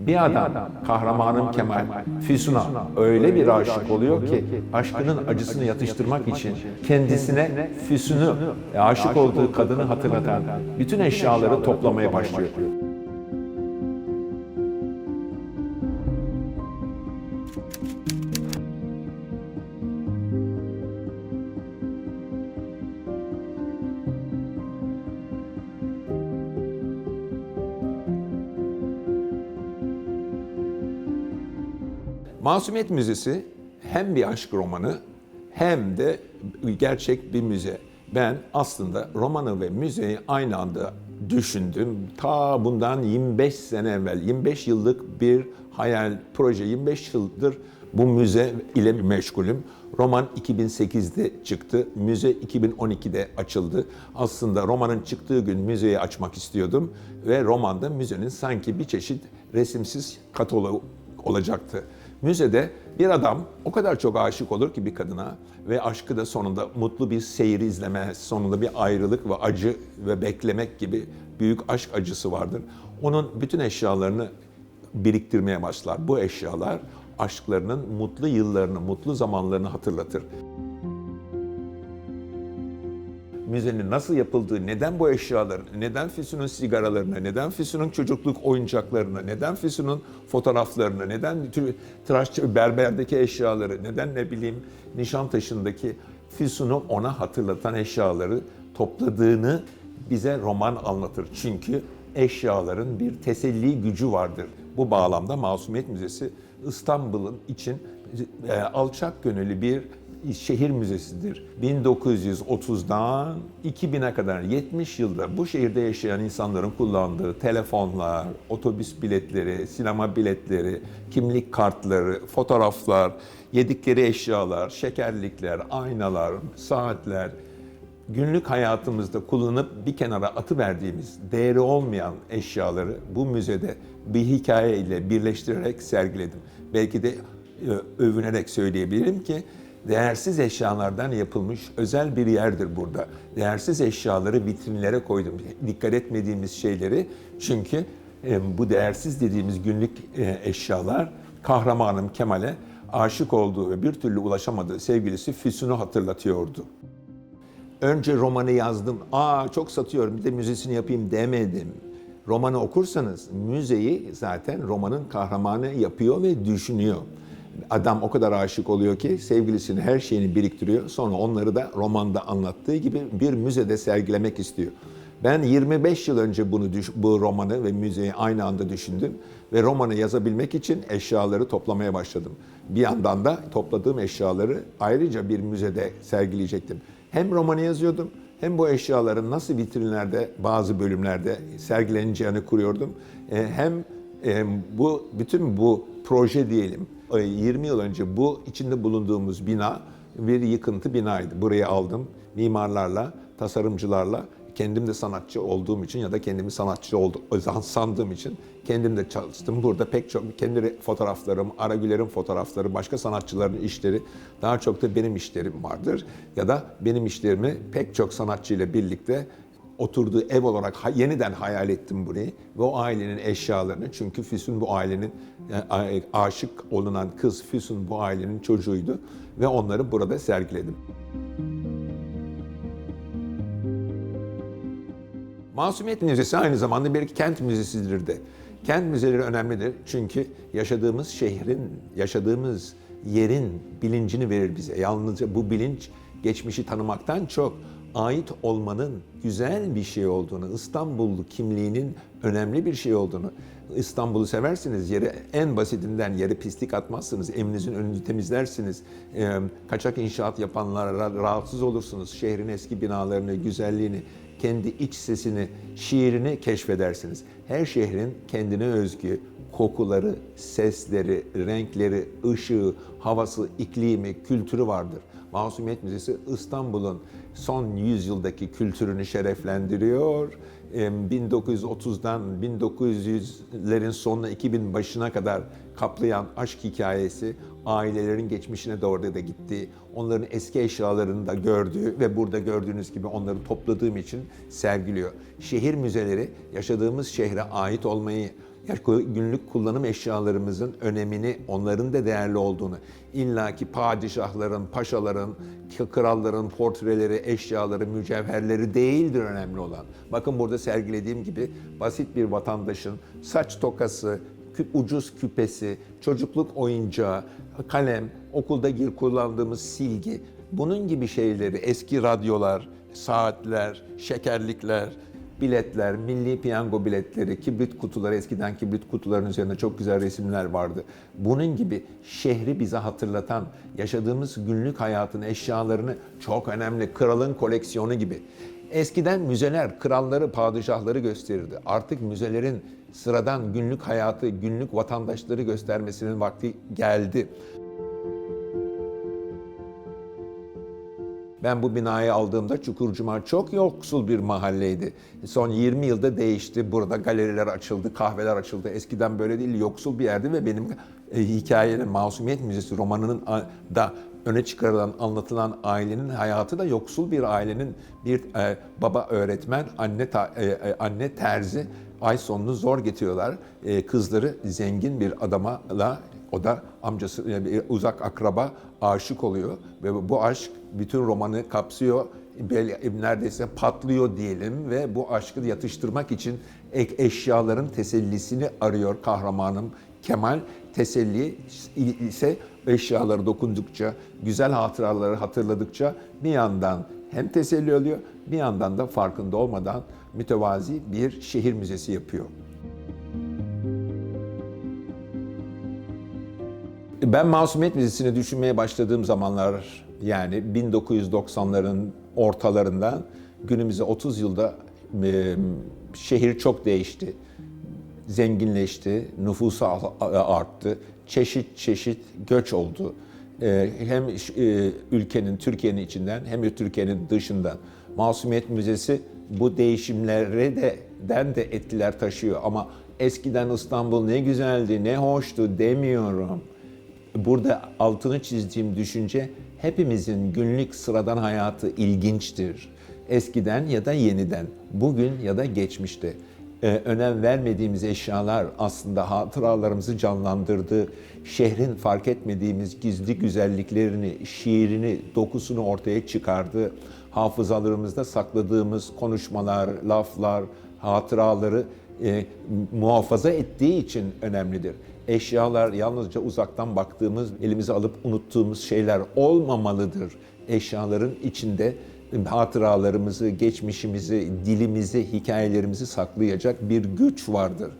Bir adam, kahramanım Kemal, Füsun'a öyle bir aşık oluyor ki aşkının acısını yatıştırmak için kendisine Füsun'u, aşık olduğu kadını hatırlatan bütün eşyaları toplamaya başlıyor. Masumiyet Müzesi hem bir aşk romanı hem de gerçek bir müze. Ben aslında romanı ve müzeyi aynı anda düşündüm. Ta bundan 25 sene evvel, 25 yıllık bir hayal, proje. 25 yıldır bu müze ile meşgulüm. Roman 2008'de çıktı, müze 2012'de açıldı. Aslında romanın çıktığı gün müzeyi açmak istiyordum ve romanda müzenin sanki bir çeşit resimsiz kataloğu olacaktı. Müzede bir adam o kadar çok aşık olur ki bir kadına ve aşkı da sonunda mutlu bir seyir izleme, sonunda bir ayrılık ve acı ve beklemek gibi büyük aşk acısı vardır. Onun bütün eşyalarını biriktirmeye başlar. Bu eşyalar aşklarının mutlu yıllarını, mutlu zamanlarını hatırlatır. Müzenin nasıl yapıldığı, neden bu eşyaların, neden Füsun'un sigaralarını, neden Füsun'un çocukluk oyuncaklarını, neden Füsun'un fotoğraflarını, neden tıraşçı berberdeki eşyaları, neden ne bileyim Nişantaşı'ndaki Füsun'u ona hatırlatan eşyaları topladığını bize roman anlatır. Çünkü eşyaların bir teselli gücü vardır. Bu bağlamda Masumiyet Müzesi İstanbul'un için e, alçak gönüllü bir şehir müzesidir. 1930'dan 2000'e kadar 70 yılda bu şehirde yaşayan insanların kullandığı telefonlar, otobüs biletleri, sinema biletleri, kimlik kartları, fotoğraflar, yedikleri eşyalar, şekerlikler, aynalar, saatler, günlük hayatımızda kullanıp bir kenara atıverdiğimiz değeri olmayan eşyaları bu müzede bir hikaye ile birleştirerek sergiledim. Belki de e, övünerek söyleyebilirim ki değersiz eşyalardan yapılmış özel bir yerdir burada. Değersiz eşyaları vitrinlere koydum. Dikkat etmediğimiz şeyleri çünkü e, bu değersiz dediğimiz günlük e, eşyalar kahramanım Kemal'e aşık olduğu ve bir türlü ulaşamadığı sevgilisi Füsun'u hatırlatıyordu. Önce romanı yazdım. Aa çok satıyorum bir de müzesini yapayım demedim. Romanı okursanız müzeyi zaten romanın kahramanı yapıyor ve düşünüyor. Adam o kadar aşık oluyor ki sevgilisinin her şeyini biriktiriyor. Sonra onları da romanda anlattığı gibi bir müzede sergilemek istiyor. Ben 25 yıl önce bunu bu romanı ve müzeyi aynı anda düşündüm ve romanı yazabilmek için eşyaları toplamaya başladım. Bir yandan da topladığım eşyaları ayrıca bir müzede sergileyecektim. Hem romanı yazıyordum hem bu eşyaların nasıl vitrinlerde bazı bölümlerde sergileneceğini kuruyordum. E, Hem e, bu bütün bu proje diyelim 20 yıl önce bu içinde bulunduğumuz bina bir yıkıntı binaydı. Burayı aldım mimarlarla, tasarımcılarla kendim de sanatçı olduğum için ya da kendimi sanatçı oldu, sandığım için kendim de çalıştım. Burada pek çok kendi fotoğraflarım, Aragüler'in fotoğrafları, başka sanatçıların işleri, daha çok da benim işlerim vardır. Ya da benim işlerimi pek çok sanatçıyla birlikte oturduğu ev olarak yeniden hayal ettim burayı ve o ailenin eşyalarını çünkü Füsun bu ailenin e, aşık olunan kız Füsun bu ailenin çocuğuydu ve onları burada sergiledim. Masumiyet Müzesi aynı zamanda bir kent müzesidir de. Kent müzeleri önemlidir çünkü yaşadığımız şehrin, yaşadığımız yerin bilincini verir bize. Yalnızca bu bilinç geçmişi tanımaktan çok ait olmanın güzel bir şey olduğunu, İstanbullu kimliğinin önemli bir şey olduğunu, İstanbul'u seversiniz, yere en basitinden yere pislik atmazsınız, evinizin önünü temizlersiniz, Ee, kaçak inşaat yapanlara rahatsız olursunuz, şehrin eski binalarını, güzelliğini, kendi iç sesini, şiirini keşfedersiniz. Her şehrin kendine özgü kokuları, sesleri, renkleri, ışığı, havası, iklimi, kültürü vardır. Masumiyet Müzesi İstanbul'un son yüzyıldaki kültürünü şereflendiriyor. Em, 1930'dan 1900'lerin sonuna 2000 başına kadar kaplayan aşk hikayesi ailelerin geçmişine doğru da gitti. Onların eski eşyalarını da gördüğü ve burada gördüğünüz gibi onları topladığım için sergiliyor. Şehir müzeleri yaşadığımız şehre ait olmayı, yani günlük kullanım eşyalarımızın önemini, onların da değerli olduğunu, illaki padişahların, paşaların, kralların portreleri, eşyaları, mücevherleri değildir önemli olan. Bakın burada sergilediğim gibi basit bir vatandaşın saç tokası, ucuz küpesi, çocukluk oyuncağı, kalem, okulda gir kullandığımız silgi, bunun gibi şeyleri, eski radyolar, saatler, şekerlikler, biletler, milli piyango biletleri, kibrit kutuları, eskiden kibrit kutularının üzerinde çok güzel resimler vardı. Bunun gibi şehri bize hatırlatan, yaşadığımız günlük hayatın eşyalarını çok önemli, kralın koleksiyonu gibi. Eskiden müzeler kralları, padişahları gösterirdi. Artık müzelerin sıradan günlük hayatı, günlük vatandaşları göstermesinin vakti geldi. Ben bu binayı aldığımda Çukurcuma çok yoksul bir mahalleydi. Son 20 yılda değişti. Burada galeriler açıldı, kahveler açıldı. Eskiden böyle değil, yoksul bir yerdi ve benim e, hikayenin Masumiyet Müzesi romanının da öne çıkarılan, anlatılan ailenin hayatı da yoksul bir ailenin bir e, baba öğretmen, anne ta- e, e, anne terzi ay sonunu zor getiriyorlar. E, kızları zengin bir adamla o da amcası yani uzak akraba aşık oluyor ve bu aşk bütün romanı kapsıyor. Neredeyse patlıyor diyelim ve bu aşkı yatıştırmak için ek eşyaların tesellisini arıyor kahramanım Kemal. Teselli ise eşyaları dokundukça, güzel hatıraları hatırladıkça bir yandan hem teselli oluyor, bir yandan da farkında olmadan mütevazi bir şehir müzesi yapıyor. Ben Masumiyet Müzesi'ni düşünmeye başladığım zamanlar yani 1990'ların ortalarından günümüze 30 yılda e, şehir çok değişti. Zenginleşti, nüfusu arttı, çeşit çeşit göç oldu. E, hem e, ülkenin, Türkiye'nin içinden hem de Türkiye'nin dışından. Masumiyet Müzesi bu değişimlere de den de etkiler taşıyor ama eskiden İstanbul ne güzeldi, ne hoştu demiyorum burada altını çizdiğim düşünce hepimizin günlük sıradan hayatı ilginçtir. Eskiden ya da yeniden, bugün ya da geçmişte Ee, önem vermediğimiz eşyalar aslında hatıralarımızı canlandırdı. Şehrin fark etmediğimiz gizli güzelliklerini, şiirini, dokusunu ortaya çıkardı. Hafızalarımızda sakladığımız konuşmalar, laflar, hatıraları e, muhafaza ettiği için önemlidir. Eşyalar yalnızca uzaktan baktığımız, elimize alıp unuttuğumuz şeyler olmamalıdır. Eşyaların içinde hatıralarımızı, geçmişimizi, dilimizi, hikayelerimizi saklayacak bir güç vardır.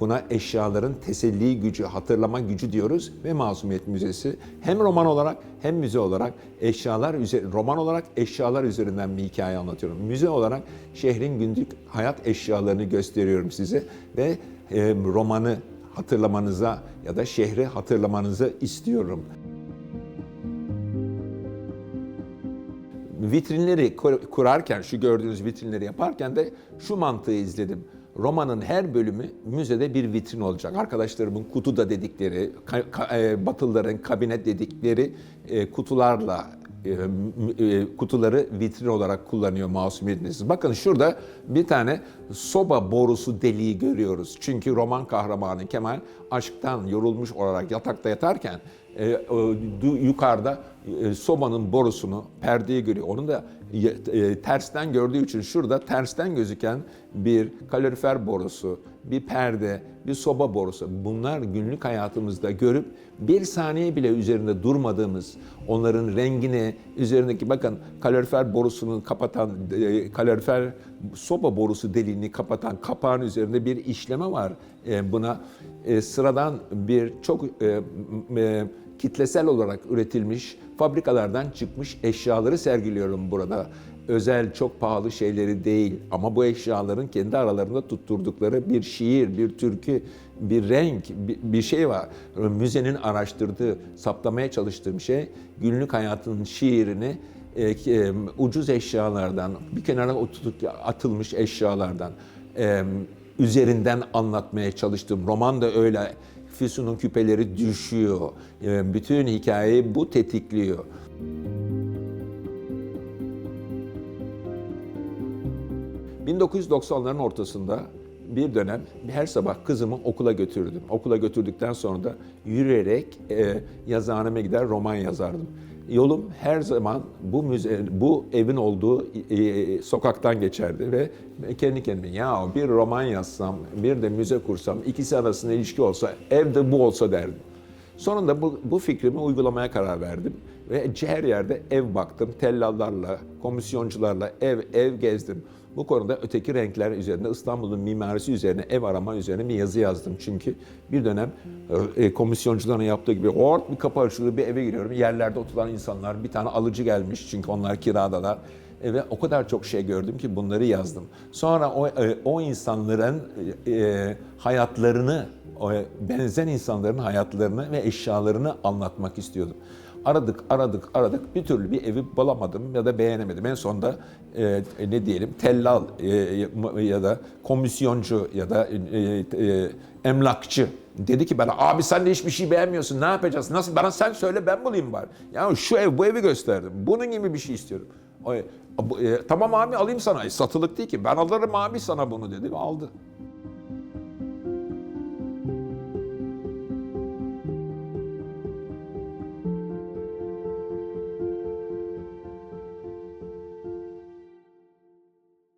Buna eşyaların teselli gücü, hatırlama gücü diyoruz ve Masumiyet Müzesi hem roman olarak hem müze olarak eşyalar üzeri, roman olarak eşyalar üzerinden bir hikaye anlatıyorum. Müze olarak şehrin günlük hayat eşyalarını gösteriyorum size ve romanı hatırlamanıza ya da şehri hatırlamanızı istiyorum. vitrinleri kur- kurarken, şu gördüğünüz vitrinleri yaparken de şu mantığı izledim. Romanın her bölümü müzede bir vitrin olacak. Arkadaşlarımın kutuda dedikleri, ka- e, Batılıların kabinet dedikleri e, kutularla kutuları vitrin olarak kullanıyor Masumiyet Müzesi. Bakın şurada bir tane soba borusu deliği görüyoruz. Çünkü roman kahramanı Kemal aşktan yorulmuş olarak yatakta yatarken e, du- yukarıda e, sobanın borusunu, perdeyi görüyor. Onu da e, tersten gördüğü için şurada tersten gözüken bir kalorifer borusu, bir perde, bir soba borusu. Bunlar günlük hayatımızda görüp bir saniye bile üzerinde durmadığımız, onların rengini, üzerindeki bakın kalorifer borusunu kapatan, e, kalorifer soba borusu deliğini kapatan kapağın üzerinde bir işleme var. E, buna e, sıradan bir çok e, e, kitlesel olarak üretilmiş, fabrikalardan çıkmış eşyaları sergiliyorum burada. Özel, çok pahalı şeyleri değil ama bu eşyaların kendi aralarında tutturdukları bir şiir, bir türkü, bir renk, bir, şey var. Müzenin araştırdığı, saptamaya çalıştığım şey günlük hayatın şiirini ucuz eşyalardan, bir kenara atılmış eşyalardan üzerinden anlatmaya çalıştım. Roman da öyle. Füsun'un küpeleri düşüyor. E, bütün hikayeyi bu tetikliyor. ...1990'ların ortasında bir dönem her sabah kızımı okula götürdüm. Okula götürdükten sonra da yürüyerek e, yazıhaneme gider roman yazardım. Yolum her zaman bu müze, bu evin olduğu e, sokaktan geçerdi ve kendi kendime ya bir roman yazsam, bir de müze kursam, ikisi arasında ilişki olsa, evde bu olsa derdim. Sonunda bu, bu fikrimi uygulamaya karar verdim ve her yerde ev baktım. Tellallarla, komisyoncularla ev ev gezdim. Bu konuda öteki renkler üzerine, İstanbul'un mimarisi üzerine, ev arama üzerine bir yazı yazdım. Çünkü bir dönem e, komisyoncuların yaptığı gibi hort bir kapı açılıyor, bir eve giriyorum. Yerlerde oturan insanlar, bir tane alıcı gelmiş çünkü onlar kiradalar. E, ve o kadar çok şey gördüm ki bunları yazdım. Sonra o, e, o insanların e, hayatlarını, benzer insanların hayatlarını ve eşyalarını anlatmak istiyordum. Aradık, aradık, aradık. Bir türlü bir evi bulamadım ya da beğenemedim. En sonunda e, ne diyelim tellal e, ya da komisyoncu ya da e, e, emlakçı dedi ki bana abi sen de hiçbir şey beğenmiyorsun ne yapacağız? Nasıl? Bana sen söyle ben bulayım bari. Ya şu ev bu evi gösterdim. Bunun gibi bir şey istiyorum. O, e, tamam abi alayım sana. E, satılık değil ki. Ben alırım abi sana bunu dedi ve aldı.